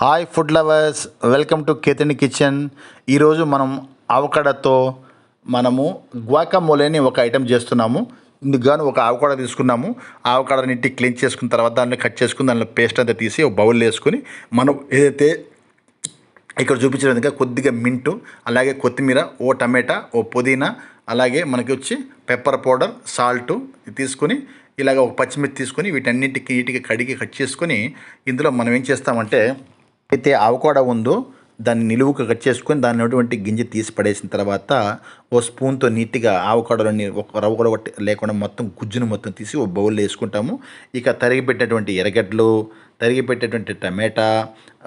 Hi food lovers welcome to Kethini kitchen ఈరోజు మనం ఆవకాడతో మనము గ్వాకమోలేని ఒక ఐటెం చేస్తున్నాము. ఇందుకు ఒక ఆవకాడ తీసుకున్నాము. ఆవకాడ క్లీన్ చేసుకున్న తర్వాత దాన్ని కట్ చేసుకుని దానిలో పేస్ట్ అంతా తీసి ఒక బౌల్ వేసుకుని మనం ఏదైతే ఇక్కడ చూపించిన విధంగా కొద్దిగా మింటు అలాగే కొత్తిమీర ఓ టమాటా ఓ పుదీనా అలాగే మనకి వచ్చి పెప్పర్ పౌడర్ సాల్ట్ తీసుకొని ఇలాగ ఒక పచ్చిమిర్చి తీసుకొని వీటన్నిటికి నీట్గా కడిగి కట్ చేసుకొని ఇందులో మనం ఏం చేస్తామంటే అయితే ఆవకాడ ఉందో దాన్ని నిలువుకు కట్ చేసుకొని దాని ఉన్నటువంటి గింజ తీసి పడేసిన తర్వాత ఓ స్పూన్తో నీట్గా ఆవకాడలోని ఒక రవ్వ కూడా ఒకటి లేకుండా మొత్తం గుజ్జును మొత్తం తీసి ఓ బౌల్లో వేసుకుంటాము. ఇక తరిగి పెట్టినటువంటి ఎర్రగడ్డలు తరిగి పెట్టేటువంటి టమాటా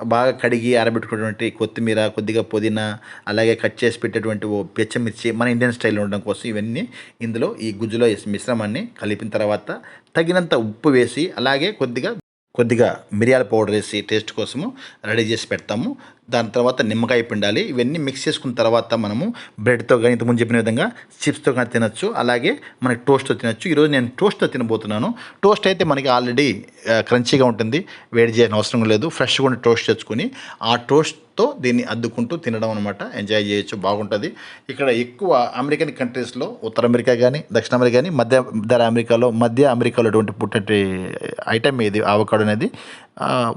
బాగా కడిగి ఆరబెట్టుకున్నటువంటి కొత్తిమీర కొద్దిగా పుదీనా అలాగే కట్ చేసి పెట్టేటువంటి ఓ పెచ్చమిర్చి మన ఇండియన్ స్టైల్లో ఉండడం కోసం ఇవన్నీ ఇందులో ఈ గుజ్జులో మిశ్రమాన్ని కలిపిన తర్వాత తగినంత ఉప్పు వేసి అలాగే కొద్దిగా కొద్దిగా మిరియాల పౌడర్ వేసి టేస్ట్ కోసము రెడీ చేసి పెడతాము. దాని తర్వాత నిమ్మకాయ పిండాలి. ఇవన్నీ మిక్స్ చేసుకున్న తర్వాత మనము బ్రెడ్తో కానీ ఇంతకుముందు చెప్పిన విధంగా చిప్స్తో కానీ తినొచ్చు. అలాగే మనకి టోస్ట్తో తినచ్చు. ఈరోజు నేను టోస్ట్తో తినబోతున్నాను. టోస్ట్ అయితే మనకి ఆల్రెడీ క్రంచీగా ఉంటుంది. వేడి చేయాల్సిన అవసరం లేదు. ఫ్రెష్గా ఉండి టోస్ట్ తెచ్చుకొని ఆ టోస్ట్తో దీన్ని అద్దుకుంటూ తినడం అనమాట ఎంజాయ్ చేయొచ్చు. బాగుంటుంది. ఇక్కడ ఎక్కువ అమెరికన్ కంట్రీస్లో ఉత్తర అమెరికా కానీ దక్షిణ అమెరికా కానీ మధ్య ధర అమెరికాలో మధ్య అమెరికాలో అటువంటి పుట్టటి ఐటమ్ ఇది ఆవకాడో అనేది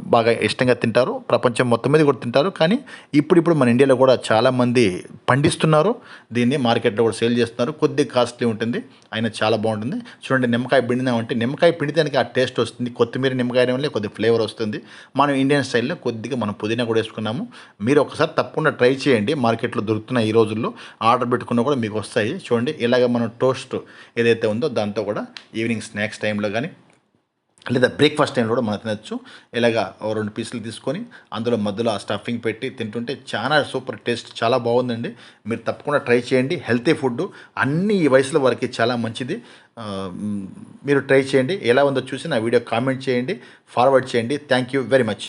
బాగా ఇష్టంగా తింటారు. ప్రపంచం మొత్తం మీద కూడా తింటారు. కానీ ఇప్పుడు ఇప్పుడు మన ఇండియాలో కూడా చాలామంది పండిస్తున్నారు. దీన్ని మార్కెట్లో కూడా సేల్ చేస్తున్నారు. కొద్దిగా కాస్ట్లీ ఉంటుంది. అయినా చాలా బాగుంటుంది. చూడండి నిమ్మకాయ పిండినామంటే నిమ్మకాయ పిండితే ఆ టేస్ట్ వస్తుంది. కొత్తిమీర నిమ్మకాయ వల్ల కొద్ది ఫ్లేవర్ వస్తుంది. మనం ఇండియన్ స్టైల్లో కొద్దిగా మనం పుదీనా కూడా వేసుకున్నాము. మీరు ఒకసారి తప్పకుండా ట్రై చేయండి. మార్కెట్లో దొరుకుతున్న ఈ రోజుల్లో ఆర్డర్ పెట్టుకున్నా కూడా మీకు వస్తాయి. చూడండి ఇలాగ మనం టోస్ట్ ఏదైతే ఉందో దాంతో కూడా ఈవినింగ్ స్నాక్స్ టైంలో కానీ లేదా బ్రేక్ఫాస్ట్ టైంలో కూడా మనం తినచ్చు. ఇలాగా రెండు పీసులు తీసుకొని అందులో మధ్యలో ఆ స్టఫింగ్ పెట్టి తింటుంటే చాలా సూపర్ టేస్ట్ చాలా బాగుందండి. మీరు తప్పకుండా ట్రై చేయండి. హెల్తీ ఫుడ్ అన్ని ఈ వయసులో వారికి చాలా మంచిది. మీరు ట్రై చేయండి. ఎలా ఉందో చూసి నా వీడియో కామెంట్ చేయండి. ఫార్వర్డ్ చేయండి. Thank you very much